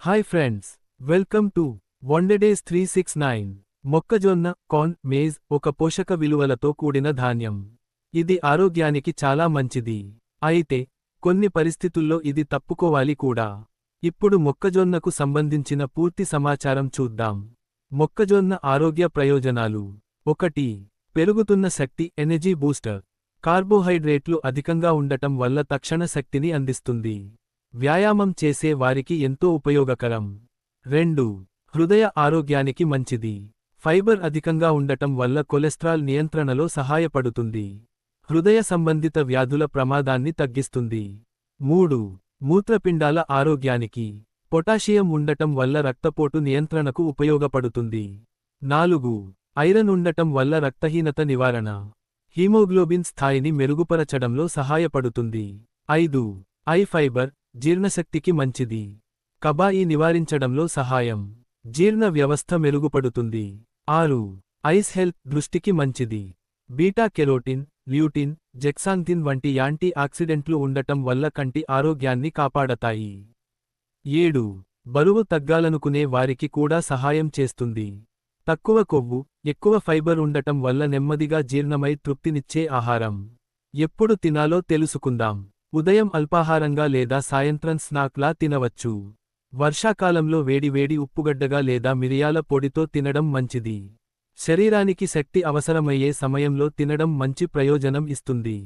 Hi friends welcome to one days three six nine మొక్కజొన్న corn maize ఒక పోషక విలువలతో కూడిన ధాన్యం. ఇది ఆరోగ్యానికి చాలా మంచిది. అయితే కొన్ని పరిస్థితుల్లో ఇది తప్పుకోవాలి కూడా. ఇప్పుడు మొక్కజొన్నకు సంబంధించిన పూర్తి సమాచారం చూద్దాం. మొక్కజొన్న ఆరోగ్య ప్రయోజనాలు. ఒకటి పెరుగుతున్న శక్తి ఎనర్జీ బూస్టర్ కార్బోహైడ్రేట్లు అధికంగా ఉండటం వల్ల తక్షణ శక్తిని అందిస్తుంది. వ్యాయామం చేసే వారికి ఎంతో ఉపయోగకరం. రెండు హృదయ ఆరోగ్యానికి మంచిది. ఫైబర్ అధికంగా ఉండటం వల్ల కొలెస్ట్రాల్ నియంత్రణలో సహాయపడుతుంది. హృదయ సంబంధిత వ్యాధుల ప్రమాదాన్ని తగ్గిస్తుంది. మూడు మూత్రపిండాల ఆరోగ్యానికి. పొటాషియం ఉండటం వల్ల రక్తపోటు నియంత్రణకు ఉపయోగపడుతుంది. నాలుగు ఐరన్ ఉండటం వల్ల రక్తహీనత నివారణ. హీమోగ్లోబిన్ స్థాయిని మెరుగుపరచడంలో సహాయపడుతుంది. ఐదు ఐ ఫైబర్ జీర్ణశక్తికి మంచిది. కబాయి నివారించడంలో సహాయం. జీర్ణ వ్యవస్థ మెరుగుపడుతుంది. ఆరు. ఐస్ హెల్త్ దృష్టికి మంచిది. బీటా కెరోటిన్ ల్యూటిన్ జెక్సాంతిన్ వంటి యాంటీ ఆక్సిడెంట్లు ఉండటం వల్ల కంటి ఆరోగ్యాన్ని కాపాడతాయి. ఏడు. బరువు తగ్గాలనుకునే వారికి కూడా సహాయం చేస్తుంది. తక్కువ కొవ్వు ఎక్కువ ఫైబర్ ఉండటం వల్ల నెమ్మదిగా జీర్ణమై తృప్తినిచ్చే ఆహారం. ఎప్పుడు తినాలో తెలుసుకుందాం. ఉదయం అల్పాహారంగా లేదా సాయంత్రం స్నాక్లా తినవచ్చు. వర్షాకాలంలో వేడివేడి ఉప్పుగడ్డగా లేదా మిరియాల పొడితో తినడం మంచిది. శరీరానికి శక్తి అవసరమయ్యే సమయంలో తినడం మంచి ప్రయోజనం ఇస్తుంది.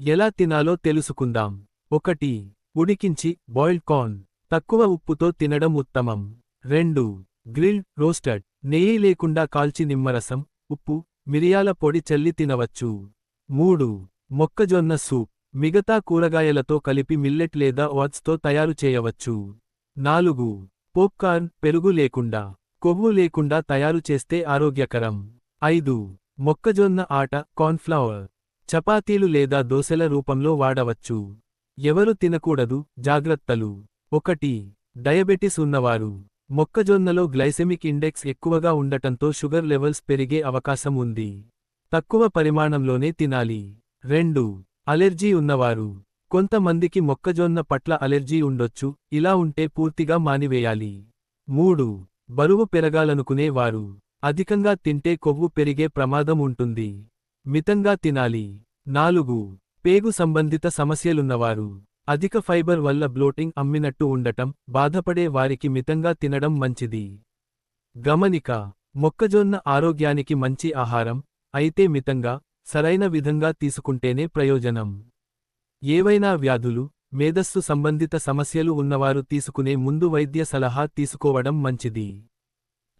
ఎలా తినాలో తెలుసుకుందాం. ఒకటి ఉడికించి బాయిల్డ్ కార్న్ తక్కువ ఉప్పుతో తినడం ఉత్తమం. రెండు గ్రిల్డ్ రోస్టెడ్ నెయ్యి లేకుండా కాల్చి నిమ్మరసం ఉప్పు మిరియాల పొడి చల్లి తినవచ్చు. మూడు మొక్కజొన్న సూప్ మిగతా కూరగాయలతో కలిపి మిల్లెట్ లేదా వాట్స్తో తయారు చేయవచ్చు. నాలుగు. పోప్కార్న్ పెరుగు లేకుండా కొవ్వు లేకుండా తయారు చేస్తే ఆరోగ్యకరం. ఐదు. మొక్కజొన్న ఆట కార్న్ఫ్లవర్ చపాతీలు లేదా దోశల రూపంలో వాడవచ్చు. ఎవరు తినకూడదు జాగ్రత్తలు. ఒకటి. డయాబెటిస్ ఉన్నవారు. మొక్కజొన్నలో గ్లైసెమిక్ ఇండెక్స్ ఎక్కువగా ఉండటంతో షుగర్ లెవెల్స్ పెరిగే అవకాశం ఉంది. తక్కువ పరిమాణంలోనే తినాలి. రెండు. అలెర్జీ ఉన్నవారు. కొంతమందికి మొక్కజొన్న పట్ల అలెర్జీ ఉండొచ్చు ఇలా ఉంటే పూర్తిగా మానివేయాలి. మూడు. బరువు పెరగాలనుకునే వారు. అధికంగా తింటే కొవ్వు పెరిగే ప్రమాదం ఉంటుంది. మితంగా తినాలి. నాలుగు. పేగు సంబంధిత సమస్యలున్నవారు. అధిక ఫైబర్ వల్ల బ్లోటింగ్ అమ్మినట్టు ఉండటం బాధపడే వారికి మితంగా తినడం మంచిది. గమనిక. మొక్కజొన్న ఆరోగ్యానికి మంచి ఆహారం అయితే మితంగా సరైన విధంగా తీసుకుంటేనే ప్రయోజనం. ఏవైనా వ్యాధులు మేధస్సు సంబంధిత సమస్యలు ఉన్నవారు తీసుకునే ముందు వైద్య సలహా తీసుకోవడం మంచిది.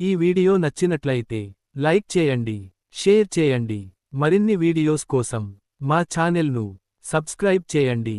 ఈ వీడియో నచ్చినట్లయితే లైక్ చేయండి షేర్ చేయండి. మరిన్ని వీడియోస్ కోసం మా ఛానెల్ను సబ్స్క్రైబ్ చేయండి.